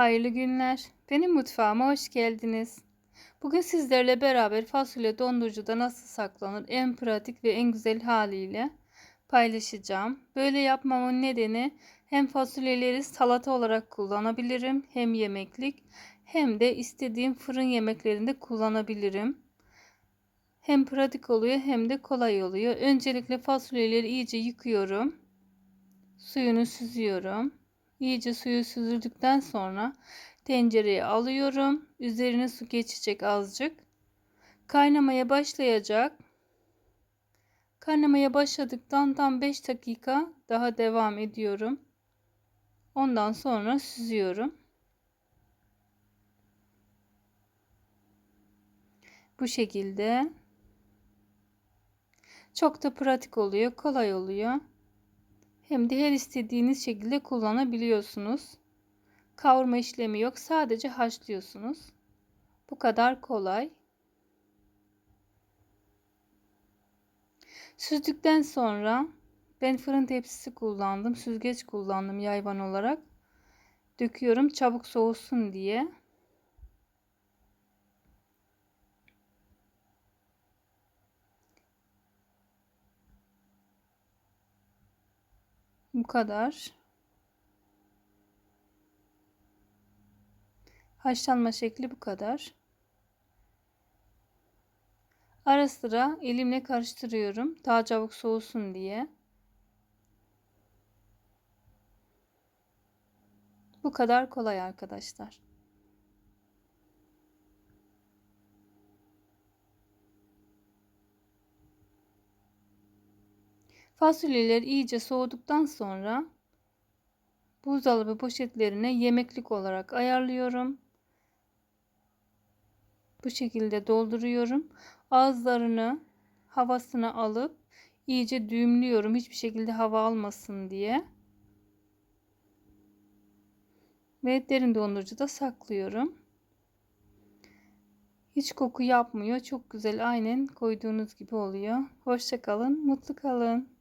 Hayırlı günler. Benim mutfağıma hoş geldiniz. Bugün sizlerle beraber fasulye dondurucuda nasıl saklanır en pratik ve en güzel haliyle paylaşacağım. Böyle yapmamın nedeni hem fasulyeleri salata olarak kullanabilirim hem yemeklik hem de istediğim fırın yemeklerinde kullanabilirim. Hem pratik oluyor hem de kolay oluyor. Öncelikle fasulyeleri iyice yıkıyorum. Suyunu süzüyorum. İyice suyu süzüldükten sonra tencereye alıyorum. Üzerine su geçecek azıcık. Kaynamaya başlayacak. Kaynamaya başladıktan tam 5 dakika daha devam ediyorum. Ondan sonra süzüyorum. Bu şekilde. Çok da pratik oluyor, kolay oluyor. Hem de her istediğiniz şekilde kullanabiliyorsunuz. Kavurma işlemi yok. Sadece haşlıyorsunuz. Bu kadar kolay. Süzdükten sonra ben fırın tepsisi kullandım. Süzgeç kullandım yayvan olarak. Döküyorum çabuk soğusun diye. Bu kadar. Haşlanma şekli bu kadar. Ara sıra elimle karıştırıyorum. Daha çabuk soğusun diye. Bu kadar kolay arkadaşlar. Fasulyeler iyice soğuduktan sonra buzdolabı poşetlerine yemeklik olarak ayarlıyorum. Bu şekilde dolduruyorum. Ağızlarını havasını alıp iyice düğümlüyorum. Hiçbir şekilde hava almasın diye. Ve derin dondurucuda saklıyorum. Hiç koku yapmıyor. Çok güzel aynen koyduğunuz gibi oluyor. Hoşça kalın, mutlu kalın.